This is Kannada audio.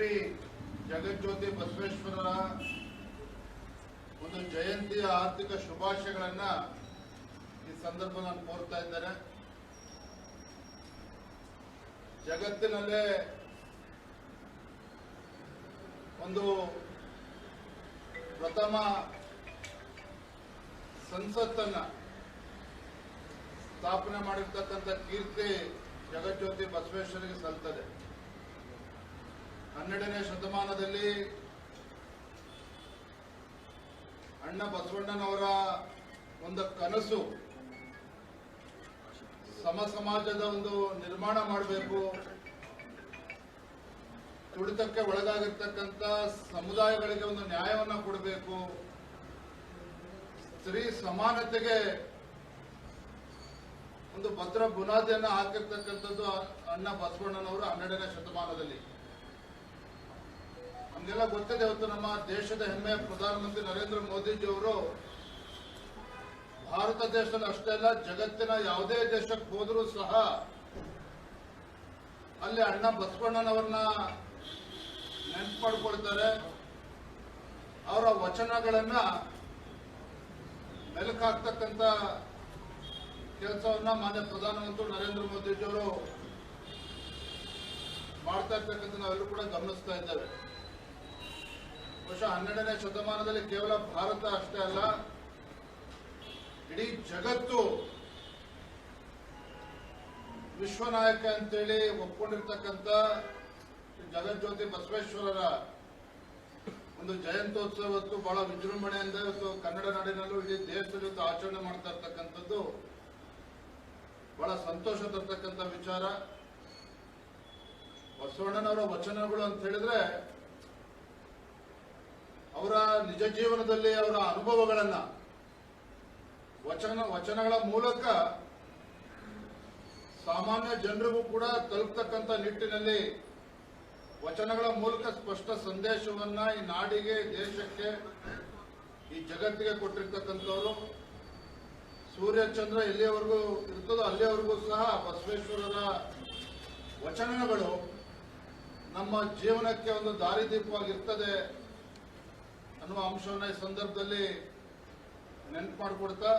ಶ್ರೀ ಜಗಜ್ಯೋತಿ ಬಸವೇಶ್ವರರ ಒಂದು ಜಯಂತಿಯ ಆರ್ಥಿಕ ಶುಭಾಶಯಗಳನ್ನ ಈ ಸಂದರ್ಭ ನಾನು ಕೋರ್ತಾ ಇದ್ದೇನೆ. ಜಗತ್ತಿನಲ್ಲೇ ಒಂದು ಪ್ರಥಮ ಸಂಸತ್ತನ್ನ ಸ್ಥಾಪನೆ ಮಾಡಿರ್ತಕ್ಕಂಥ ಕೀರ್ತಿ ಜಗಜ್ಯೋತಿ ಬಸವೇಶ್ವರಿಗೆ ಸಲ್ತದೆ. ಹನ್ನೆರಡನೇ ಶತಮಾನದಲ್ಲಿ ಅಣ್ಣ ಬಸವಣ್ಣನವರ ಒಂದು ಕನಸು ಸಮ ಸಮಾಜದ ಒಂದು ನಿರ್ಮಾಣ ಮಾಡಬೇಕು. ತುಳಿತಕ್ಕೆ ಒಳಗಾಗಿರ್ತಕ್ಕಂಥ ಸಮುದಾಯಗಳಿಗೆ ಒಂದು ನ್ಯಾಯವನ್ನು ಕೊಡಬೇಕು. ಸ್ತ್ರೀ ಸಮಾನತೆಗೆ ಒಂದು ಭದ್ರ ಬುನಾದಿಯನ್ನು ಹಾಕಿರ್ತಕ್ಕಂಥದ್ದು ಅಣ್ಣ ಬಸವಣ್ಣನವರು ಹನ್ನೆರಡನೇ ಶತಮಾನದಲ್ಲಿ. ನಮಗೆಲ್ಲ ಗೊತ್ತಿದೆ ಇವತ್ತು ನಮ್ಮ ದೇಶದ ಹೆಮ್ಮೆಯ ಪ್ರಧಾನಮಂತ್ರಿ ನರೇಂದ್ರ ಮೋದಿಜಿಯವರು ಭಾರತ ದೇಶದಲ್ಲಿ ಅಷ್ಟೇ ಅಲ್ಲ, ಜಗತ್ತಿನ ಯಾವುದೇ ದೇಶಕ್ಕೆ ಹೋದರೂ ಸಹ ಅಲ್ಲಿ ಅಣ್ಣ ಬಸವಣ್ಣನವ್ರನ್ನ ನೆನ್ಪು ಮಾಡ್ಕೊಳ್ತಾರೆ ಅವರ ವಚನಗಳನ್ನ ಮೆಲುಕಾಗ್ತಕ್ಕಂಥ ಕೆಲಸವನ್ನ ಮಾನ್ಯ ಪ್ರಧಾನಮಂತ್ರಿ ನರೇಂದ್ರ ಮೋದಿಜಿಯವರು ಮಾಡ್ತಾ ಇರ್ತಕ್ಕಂಥ ನಾವೆಲ್ಲರೂ ಕೂಡ ಗಮನಿಸ್ತಾ ಇದ್ದೇವೆ. ಬಹುಶಃ ಹನ್ನೆರಡನೇ ಶತಮಾನದಲ್ಲಿ ಕೇವಲ ಭಾರತ ಅಷ್ಟೇ ಅಲ್ಲ, ಇಡೀ ಜಗತ್ತು ವಿಶ್ವನಾಯಕ ಅಂತೇಳಿ ಒಪ್ಕೊಂಡಿರ್ತಕ್ಕಂಥ ಜಗಜ್ಯೋತಿ ಬಸವೇಶ್ವರರ ಒಂದು ಜಯಂತ್ಯೋತ್ಸವ ಬಹಳ ವಿಜೃಂಭಣೆಯಿಂದ ಇವತ್ತು ಕನ್ನಡ ನಾಡಿನಲ್ಲೂ ಇಡೀ ದೇಶದಲ್ಲಿ ಇವತ್ತು ಆಚರಣೆ ಮಾಡ್ತಾ ಇರ್ತಕ್ಕಂಥದ್ದು. ಬಹಳ ಸಂತೋಷ ತರ್ತಕ್ಕಂಥ ವಿಚಾರ. ಬಸವಣ್ಣನವರ ವಚನಗಳು ಅಂತ ಹೇಳಿದ್ರೆ ಅವರ ನಿಜ ಜೀವನದಲ್ಲಿ ಅವರ ಅನುಭವಗಳನ್ನ ವಚನ ವಚನಗಳ ಮೂಲಕ ಸಾಮಾನ್ಯ ಜನರಿಗೂ ಕೂಡ ತಲುಪ್ತಕ್ಕಂಥ ನಿಟ್ಟಿನಲ್ಲಿ ವಚನಗಳ ಮೂಲಕ ಸ್ಪಷ್ಟ ಸಂದೇಶವನ್ನ ಈ ನಾಡಿಗೆ, ದೇಶಕ್ಕೆ, ಈ ಜಗತ್ತಿಗೆ ಕೊಟ್ಟಿರ್ತಕ್ಕಂಥವ್ರು. ಸೂರ್ಯ, ಚಂದ್ರ ಎಲ್ಲಿಯವರೆಗೂ ಇರ್ತದೋ ಅಲ್ಲಿಯವರೆಗೂ ಸಹ ಬಸವೇಶ್ವರರ ವಚನಗಳು ನಮ್ಮ ಜೀವನಕ್ಕೆ ಒಂದು ದಾರಿದೀಪವಾಗಿರ್ತದೆ. ಅನ್ನುವ ಅಂಶವನ್ನ ಈ ಸಂದರ್ಭದಲ್ಲಿ ನೆನಪು ಮಾಡಿಕೊಡ್ತಾ